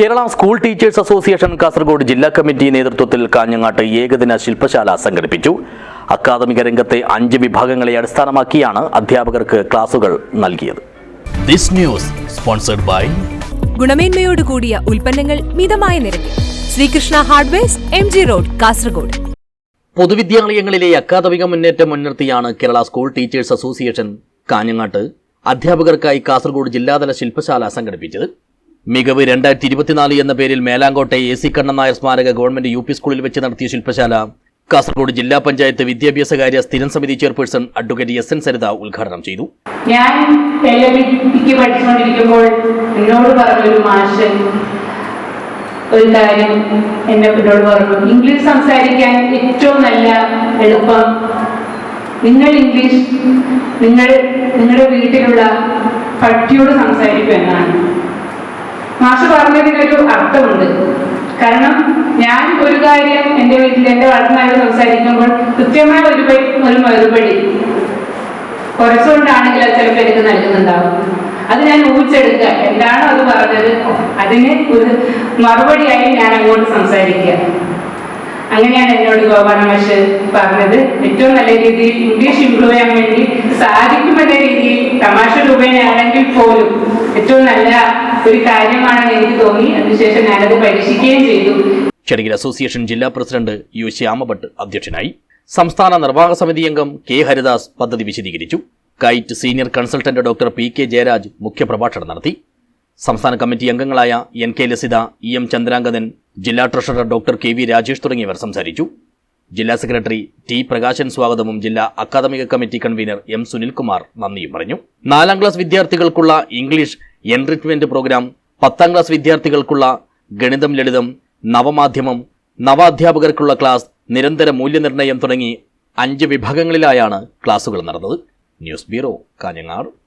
Kerala school teachers association Kasaragod ജില്ലാ committee നേതൃത്വത്തിൽ കാഞ്ഞങ്ങാട്ട് ഏകദിന ശില്പശാല സംഘടിപ്പിച്ചു. അക്കാദമിക രംഗത്തെ അഞ്ച് വിഭാഗങ്ങളെ അടിസ്ഥാനമാക്കിയാണ് അധ്യാപകർക്ക് ക്ലാസുകൾ നൽകിയത്. ദിസ് ന്യൂസ് സ്പോൺസർഡ് ബൈ ഗുണമേന്മയോട് കൂടിയ ഉൽപ്പന്നങ്ങൾ മിതമായ നിരക്കിൽ. Sreekrishna hardwares M G road Kasaragod. പൊതുവിദ്യാലയങ്ങളിലെ അക്കാദമിക മുന്നേറ്റം മുൻനിർത്തിയാണ് കേരള സ്കൂൾ ടീച്ചേഴ്സ് അസോസിയേഷൻ കാഞ്ഞങ്ങാട്ട് അധ്യാപകർക്കായി കാസർഗോഡ് ജില്ലാതല ശില്പശാല സംഘടിപ്പിച്ചത്. മികവ് രണ്ടായിരത്തി ഇരുപത്തിനാല് എന്ന പേരിൽ മേലാങ്കോട്ടെ എ സി കണ്ണൻ നായർ സ്മാരക ഗവൺമെന്റ് യു പി സ്കൂളിൽ വെച്ച് നടത്തിയ ശില്പശാല. കാസർഗോഡ് ജില്ലാ പഞ്ചായത്ത് വിദ്യാഭ്യാസ കാര്യ സ്ഥിരം സമിതി chairperson advocate S N Saritha ഉദ്ഘാടനം ചെയ്തു. ഞാൻ ഇംഗ്ലീഷ് സംസാരിക്കാൻ ഏറ്റവും നല്ല എളുപ്പം നിങ്ങൾ ഇംഗ്ലീഷ് നിങ്ങൾ നിങ്ങളുടെ വീട്ടിലുള്ള പട്ടിയോട് സംസാരിക്കും എന്നാണ് മാഷ് പറഞ്ഞതിനൊരു അർത്ഥമുണ്ട്. കാരണം ഞാൻ ഒരു കാര്യം എന്റെ വീട്ടിൽ എന്റെ വളർന്നായോട് സംസാരിക്കുമ്പോൾ കൃത്യമായ ഒരു ഒരു മറുപടി കുറച്ചുകൊണ്ടാണെങ്കിൽ അത് ചിലപ്പോൾ എനിക്ക് നൽകുന്നുണ്ടാവും. അത് ഞാൻ ഊഹിച്ചെടുക്കുക. എന്താണോ അത് പറഞ്ഞത്? അതിന് ഒരു മറുപടിയായി ഞാൻ അങ്ങോട്ട് സംസാരിക്കുക. അങ്ങനെയാണ് എന്നോട് ഗോപാല മഷ് പറഞ്ഞത്. ഏറ്റവും നല്ല രീതിയിൽ ഇംഗ്ലീഷ് ഇംപ്രൂവ് ചെയ്യാൻ വേണ്ടി സാധിക്കുമെന്ന രീതിയിൽ തമാശ രൂപേണയാണെങ്കിൽ പോലും ഏറ്റവും നല്ല ഒരു കാര്യമാണെന്ന് എനിക്ക് തോന്നി. അതിനുശേഷം ഞാനത് പരീക്ഷിക്കുകയും ചെയ്തു. അസോസിയേഷൻ ജില്ലാ പ്രസിഡന്റ് യു ശ്യാമഭട്ട് അധ്യക്ഷനായി. സംസ്ഥാന നിർവാഹക സമിതി അംഗം കെ ഹരിദാസ് പദ്ധതി വിശദീകരിച്ചു. KITE senior consultant doctor P K Jayaraj മുഖ്യപ്രഭാഷണം നടത്തി. സംസ്ഥാന കമ്മിറ്റി അംഗങ്ങളായ N K Lasitha E M Chandrangathan ജില്ലാ treasurer doctor K V Rajesh തുടങ്ങിയവർ സംസാരിച്ചു. ജില്ലാ സെക്രട്ടറി ടി പ്രകാശൻ സ്വാഗതവും ജില്ലാ അക്കാദമിക കമ്മിറ്റി കൺവീനർ എം സുനിൽകുമാർ നന്ദിയും പറഞ്ഞു. നാലാം ക്ലാസ് വിദ്യാർത്ഥികൾക്കുള്ള ഇംഗ്ലീഷ് എൻറിച്ച്മെന്റ് പ്രോഗ്രാം പത്താം ക്ലാസ് വിദ്യാർത്ഥികൾക്കുള്ള ഗണിതം ലളിതം നവമാധ്യമം നവാധ്യാപകർക്കുള്ള ക്ലാസ് നിരന്തര മൂല്യനിർണയം തുടങ്ങി അഞ്ച് വിഭാഗങ്ങളിലായാണ് ക്ലാസുകൾ നടന്നത്. News bureau Kanhangad.